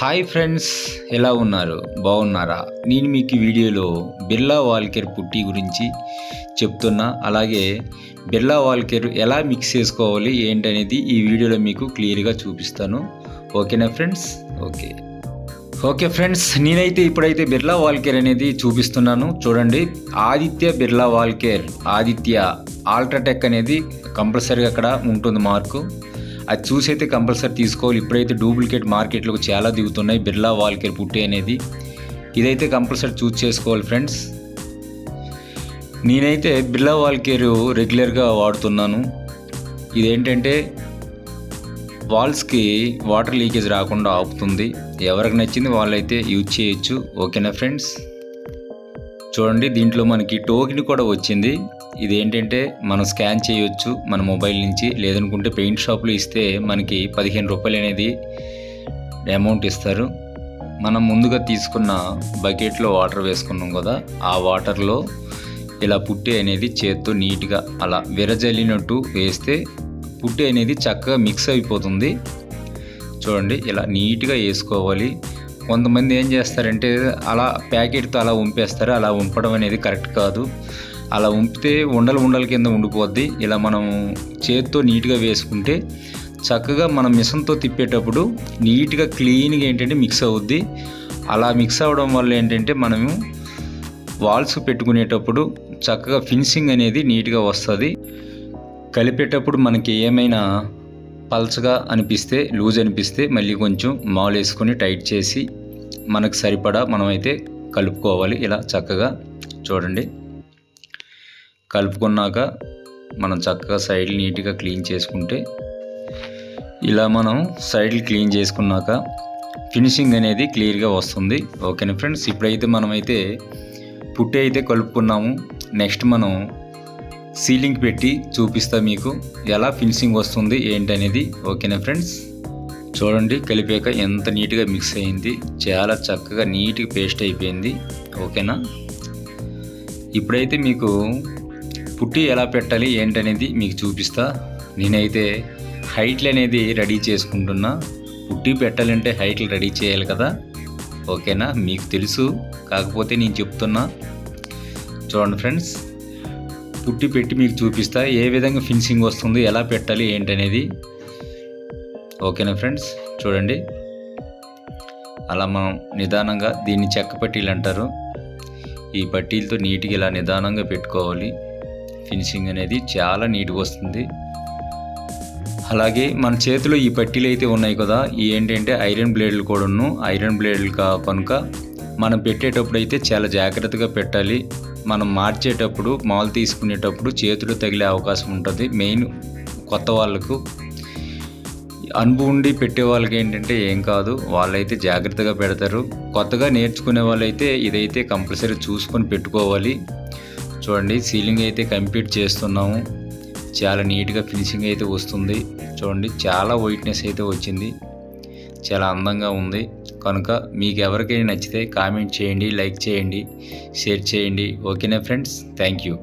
Hi friends ఎలా ఉన్నారు? బాగున్నారా? నేను మీకు వీడియోలో బిర్లా వాల్కేర్ పుట్టి గురించి చెప్తున్నా. అలాగే బిర్లా వాల్కేర్ ఎలా మిక్స్ చేసుకోవాలి ఏంటనేది ఈ వీడియోలో మీకు క్లియర్గా చూపిస్తాను. ఓకేనా ఫ్రెండ్స్? ఓకే. ఓకే ఫ్రెండ్స్ నేనైతే ఇప్పుడైతే బిర్లా వాల్కేర్ అనేది చూపిస్తున్నాను. చూడండి ఆదిత్య బిర్లా వాల్కేర్ ఆదిత్య ఆల్ట్రాటెక్ అనేది కంపల్సరీగా అక్కడ ఉంటుంది మార్కు. అది చూసి అయితే కంపల్సరీ తీసుకోవాలి. ఇప్పుడైతే డూప్లికేట్ మార్కెట్లకు చాలా దిగుతున్నాయి. బిర్లా వాల్కేర్ పుట్టి అనేది. ఇదైతే కంపల్సరీ చూస్ చేసుకోవాలి ఫ్రెండ్స్. నేనైతే బిర్లా వాల్కేర్ రెగ్యులర్గా వాడుతున్నాను. ఇదేంటంటే వాల్స్కి వాటర్ లీకేజ్ రాకుండా ఆపుతుంది. ఎవరికి నచ్చింది వాళ్ళైతే యూజ్ చేయొచ్చు. ఓకేనా ఫ్రెండ్స్? చూడండి దీంట్లో మనకి టోకెన్ కూడా వచ్చింది. ఇది ఏంటంటే మనం స్కాన్ చేయొచ్చు మన మొబైల్ నుంచి లేదనుకుంటే పెయింట్ షాప్లో ఇస్తే మనకి పదిహేను రూపాయలు అనేది అమౌంట్ ఇస్తారు. మనం ముందుగా తీసుకున్న బకెట్లో వాటర్ వేసుకున్నాం కదా ఆ వాటర్లో ఇలా పుట్టి అనేది చేత్తో నీట్గా అలా విరజల్లినట్టు వేస్తే పుట్టి అనేది చక్కగా మిక్స్ అయిపోతుంది. చూడండి ఇలా నీట్గా వేసుకోవాలి. కొంతమంది ఏం చేస్తారంటే అలా ప్యాకెట్తో అలా ఉంపేస్తారు. అలా ఉంపడం అనేది కరెక్ట్ కాదు. అలా ఉంపితే ఉండలు ఉండల కింద ఉండిపోద్ది. ఇలా మనం చేత్తో నీట్గా వేసుకుంటే చక్కగా మనం మిషన్తో తిప్పేటప్పుడు నీట్గా క్లీన్గా ఏంటంటే మిక్స్ అవుద్ది. అలా మిక్స్ అవ్వడం వల్ల ఏంటంటే మనము వాల్స్ పెట్టుకునేటప్పుడు చక్కగా ఫినిషింగ్ అనేది నీట్గా వస్తుంది. కలిపేటప్పుడు మనకి ఏమైనా పల్చగా అనిపిస్తే లూజ్ అనిపిస్తే మళ్ళీ కొంచెం మాల్ వేసుకొని టైట్ చేసి మనకు సరిపడా మనమైతే కలుపుకోవాలి. ఇలా చక్కగా చూడండి. కలుపుకున్నాక మనం చక్కగా సైడ్లు నీట్గా క్లీన్ చేసుకుంటే ఇలా మనం సైడ్లు క్లీన్ చేసుకున్నాక ఫినిషింగ్ అనేది క్లియర్గా వస్తుంది. ఓకేనా ఫ్రెండ్స్? ఇప్పుడైతే మనమైతే పుట్టి అయితే కలుపుకున్నాము. నెక్స్ట్ మనం సీలింగ్ పెట్టి చూపిస్తా మీకు ఎలా ఫినిషింగ్ వస్తుంది ఏంటనేది. ఓకేనా ఫ్రెండ్స్? చూడండి కలిపాక ఎంత నీట్గా మిక్స్ అయింది. చాలా చక్కగా నీట్గా పేస్ట్ అయిపోయింది. ఓకేనా? ఇప్పుడైతే మీకు పుట్టి ఎలా పెట్టాలి ఏంటనేది మీకు చూపిస్తా. నేనైతే హైట్లు అనేది రెడీ చేసుకుంటున్నా. పుట్టి పెట్టాలంటే హైట్లు రెడీ చేయాలి కదా. ఓకేనా? మీకు తెలుసు. కాకపోతే నేను చెప్తున్నా. చూడండి ఫ్రెండ్స్. పుట్టి పెట్టి మీకు చూపిస్తా. ఏ విధంగా ఫినిషింగ్ వస్తుంది ఎలా పెట్టాలి ఏంటనేది. ఓకేనా ఫ్రెండ్స్? చూడండి. అలా మనం నిదానంగా దీన్ని చెక్క పట్టీలు అంటారు. ఈ పట్టీలతో నీట్గా ఇలా నిదానంగా పెట్టుకోవాలి. ఫినిషింగ్ అనేది చాలా నీట్గా వస్తుంది. అలాగే మన చేతిలో ఈ పట్టీలు అయితే ఉన్నాయి కదా ఏంటంటే ఐరన్ బ్లేడ్లు కూడాను. ఐరన్ బ్లేడ్లు కా కనుక మనం పెట్టేటప్పుడు అయితే చాలా జాగ్రత్తగా పెట్టాలి. మనం మార్చేటప్పుడు మాల్ తీసుకునేటప్పుడు చేతులు తగిలే అవకాశం ఉంటుంది. మెయిన్ కొత్త వాళ్ళకు. అనుభవం ఉండి పెట్టే వాళ్ళకి ఏంటంటే ఏం కాదు వాళ్ళైతే జాగ్రత్తగా పెడతారు. కొత్తగా నేర్చుకునే వాళ్ళైతే ఇదైతే కంపల్సరీ చూసుకొని పెట్టుకోవాలి. చూడండి సీలింగ్ అయితే కంప్లీట్ చేస్తున్నాము. చాలా నీట్గా ఫినిషింగ్ అయితే వస్తుంది. చూడండి చాలా వైట్నెస్ అయితే వచ్చింది. చాలా అందంగా ఉంది. కనుక మీకు ఎవరికైనా నచ్చితే కామెంట్ చేయండి లైక్ చేయండి షేర్ చేయండి. ఓకేనా ఫ్రెండ్స్? Thank you.